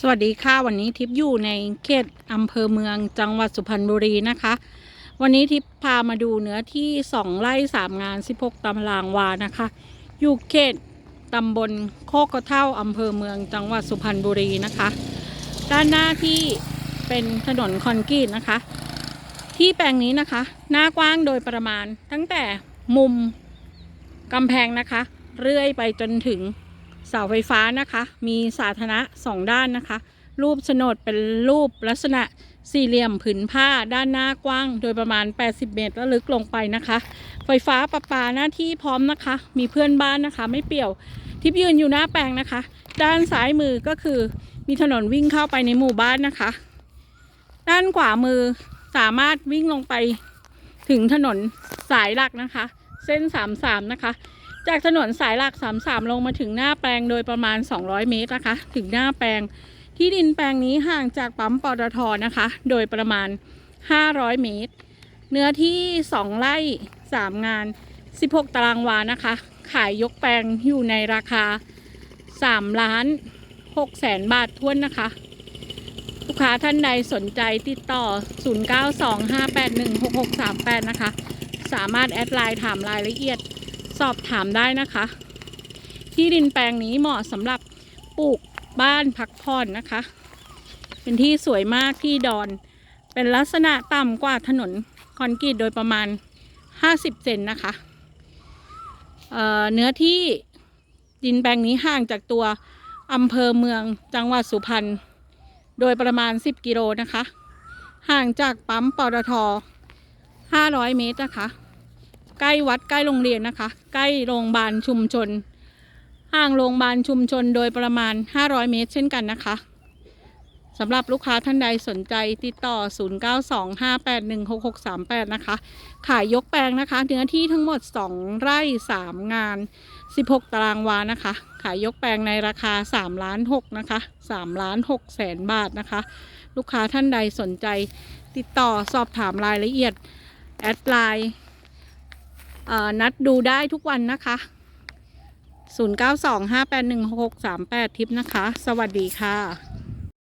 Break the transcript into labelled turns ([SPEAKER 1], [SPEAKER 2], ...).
[SPEAKER 1] สวัสดีค่ะวันนี้ทิพย์อยู่ในเขตอำเภอเมืองจังหวัดสุพรรณบุรีนะคะ วันนี้ทิพย์พามาดูเนื้อที่ 2 ไร่ 3 งาน 16ตารางวานะคะ อยู่เขตตำบลโคกกระเท่าอำเภอเมืองจังหวัดสุพรรณบุรีนะคะ ด้านหน้าที่เป็นถนนคอนกรีตนะคะ ที่แปลงนี้นะคะ หน้ากว้างโดยประมาณตั้งแต่มุมกำแพงนะคะ เรื่อยไปจนถึง เสาไฟฟ้านะคะ มีสาธารณะสองด้านนะคะ รูปโฉนดเป็นรูปลักษณะสี่เหลี่ยมผืนผ้าด้านหน้ากว้าง โดยประมาณ 80 เมตรและลึกลงไปนะคะ ไฟฟ้าประปาหน้าที่พร้อมนะคะ มีเพื่อนบ้านนะคะ ไม่เปี่ยว ทิพย์ยืนอยู่หน้าแปลงนะคะ ด้านซ้ายมือก็คือมีถนนวิ่งเข้าไปในหมู่บ้านนะคะ ด้านขวามือสามารถวิ่งลงไปถึงถนนสายหลักนะคะ เส้น 33 นะคะ จากถนนสายหลัก 33 ลงมาถึงหน้าแปลงโดยประมาณ 200 เมตรนะคะ ถึงหน้าแปลงที่ดินแปลงนี้ห่างจากปั๊มปตทนะคะ โดยประมาณ 500 เมตร เนื้อที่ 2 ไร่ 3 งาน 16 ตารางวานะคะ ขายยกแปลงอยู่ในราคา 3 ล้าน6แสนบาทท้วนนะคะ ลูกค้าท่านใดสนใจติดต่อ 0925816638 นะคะ สามารถแอดไลน์ถามรายละเอียด สอบถามได้นะคะ ที่ดินแปลงนี้เหมาะสำหรับปลูกบ้านพักผ่อนนะคะ เป็นที่สวยมากที่ดอน เป็นลักษณะต่ำกว่าถนนคอนกรีตโดยประมาณ 50 เซนนะคะเเนื้อที่ดินแปลงนี้ห่างจากตัวอำเภอเมืองจังหวัดสุพรรณโดยประมาณ 10 กิโลนะคะ ห่างจากปั๊มปตท500 เมตรนะคะ ใกล้วัดใกล้โรงเรียนนะคะ ใกล้โรงพยาบาลชุมชน ห่างโรงพยาบาลชุมชนโดยประมาณ 500 เมตร เช่นกันนะคะสำหรับลูกค้าท่านใดสนใจติดต่อ 0925816638 นะคะ ขายยกแปลงนะคะเนื้อที่ทั้งหมด 2 ไร่ 3 งาน 16 ตารางวานะคะ ขายยกแปลงในราคา3ล้าน6นะคะ3ล้าน6แสนบาทนะคะ ลูกค้าท่านใดสนใจติดต่อสอบถามรายละเอียด แอดไลน์ นัดดูได้ทุกวันนะคะ 0925816638 ทิปนะคะ สวัสดีค่ะ